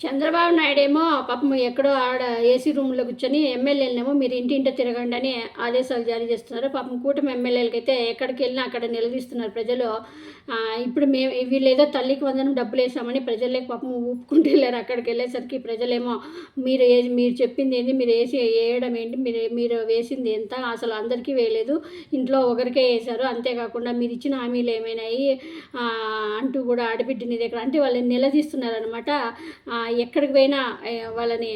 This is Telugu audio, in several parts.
చంద్రబాబు నాయుడు ఏమో పాపం ఎక్కడో ఆడ ఏసీ రూమ్లో కూర్చొని ఎమ్మెల్యేలనేమో మీరు ఇంటింట తిరగండి అని ఆదేశాలు జారీ చేస్తున్నారు. పాపం కూటమి ఎమ్మెల్యేలకి అయితే ఎక్కడికి వెళ్ళినా అక్కడ నిలదీస్తున్నారు ప్రజలు. ఇప్పుడు మేము వీళ్ళు ఏదో తల్లికి వందనం డబ్బులు వేసామని ప్రజలకి పాపం ఊపుకుంటూ వెళ్ళారు. అక్కడికి వెళ్ళేసరికి ప్రజలేమో మీరు ఏ మీరు చెప్పింది ఏంది? మీరు వేసి వేయడం ఏంటి? మీరు మీరు వేసింది ఎంత? అసలు అందరికీ వేయలేదు. ఇంట్లో ఒకరికే వేశారు. అంతేకాకుండా మీరు ఇచ్చిన హామీలు ఏమైనాయి? అంటూ కూడా ఆడబిడ్డని దగ్గర అంటే వాళ్ళని నిలదీస్తున్నారు అనమాట ఎక్కడికి పోయినా వాళ్ళని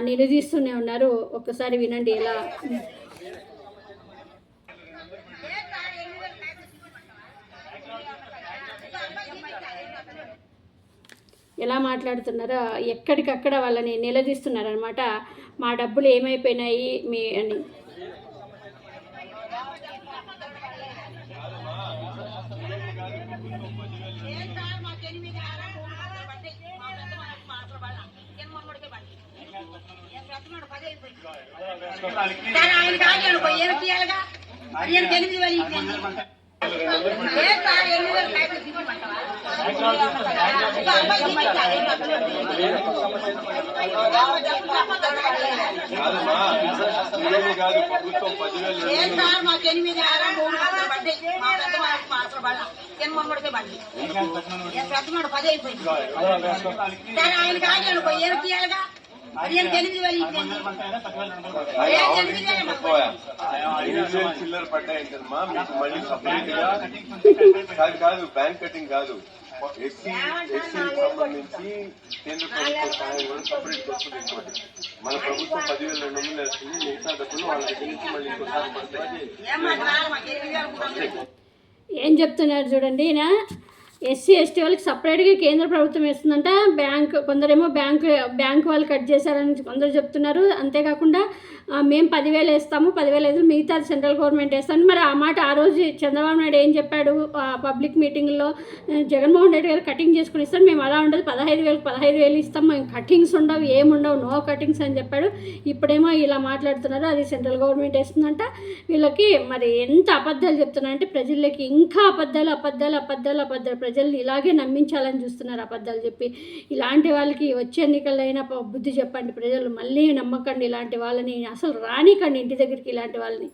నిలదీస్తూనే ఉన్నారు. ఒక్కసారి వినండి ఎలా. ఎలా మాట్లాడుతున్నారో ఎక్కడికక్కడ వాళ్ళని నిలదీస్తున్నారనమాట మా డబ్బులు ఏమైపోయినాయి? మీ అని. కానీ ఆయన కాదు అనుకో ఈయన తీయాలిగా ఈయనకి ఎనిమిది వేలు ఇచ్చింది ఏ సార్ ఎనిమిది వేలు ప్యాకెట్ ఇవ్వమంటావా? ఒక అబ్బాయి ఇచ్చారు. కాదమ్మా ఇదేమి కాదు ప్రభుత్వం పదివేలు ఏ సార్ మాకు ఎనిమిది ఆరు మూడు వందలు పడ్డాయి. మా పెద్ద మాకు మాత్రం పడ్డా. ఎనిమిది వందలకే పడ్డాయి. ఏ పెద్దమాడు పది అయిపోయింది. కానీ ఆయన కాదు అనుకో ఈయన తీయాలిగా చిల్లర పడ్డాయంటమ్మా మీకు మళ్ళీ సపరేట్గా. కాదు కాదు బ్యాంక్ కటింగ్ కాదు. ఎస్సీ ఎస్సీకి సంబంధించి కేంద్ర ప్రభుత్వం సహాయం కూడా సపరేట్ ఇంకోటి. మన ప్రభుత్వం పదివేల రెండు వందలు వేస్తుంది మిగతా డబ్బులు వాళ్ళ దగ్గర నుంచి మళ్ళీ ఇంకోసారి పడతాయి. ఏం చెప్తున్నారు చూడండి ఈయన? ఎస్సీ ఎస్టీ వాళ్ళకి సపరేట్గా కేంద్ర ప్రభుత్వం ఇస్తుందంట బ్యాంక్ కొందరేమో బ్యాంక్ బ్యాంక్ వాళ్ళు కట్ చేశారని కొందరు చెప్తున్నారు. అంతేకాకుండా మేము పదివేలు వేస్తాము పదివేలు వేసి మిగతా సెంట్రల్ గవర్నమెంట్ వేస్తాను మరి ఆ మాట ఆ రోజు చంద్రబాబు నాయుడు ఏం చెప్పాడు? పబ్లిక్ మీటింగ్లో జగన్మోహన్ రెడ్డి గారు కటింగ్ చేసుకుని ఇస్తాను మేము అలా ఉండదు. పదహైదు వేలకు పదహైదు వేలు ఇస్తాం. మేము కటింగ్స్ ఉండవు ఏముండవు. నో కటింగ్స్ అని చెప్పాడు. ఇప్పుడేమో ఇలా మాట్లాడుతున్నారు. అది సెంట్రల్ గవర్నమెంట్ వేస్తుందంట. వీళ్ళకి మరి ఎంత అబద్ధాలు చెప్తున్నారంటే ప్రజలకి ఇంకా అబద్ధాలు అబద్ధాలు అబద్ధాలు అబద్ధాలు ప్రజల్ని ఇలాగే నమ్మించాలని చూస్తున్నారు అబద్ధాలు చెప్పి. ఇలాంటి వాళ్ళకి వచ్చే ఎన్నికలైనా అయినా బుద్ధి చెప్పండి ప్రజలు. మళ్ళీ నమ్మకండి ఇలాంటి వాళ్ళని. అసలు రానికండి ఇంటి దగ్గరికి ఇలాంటి వాళ్ళని.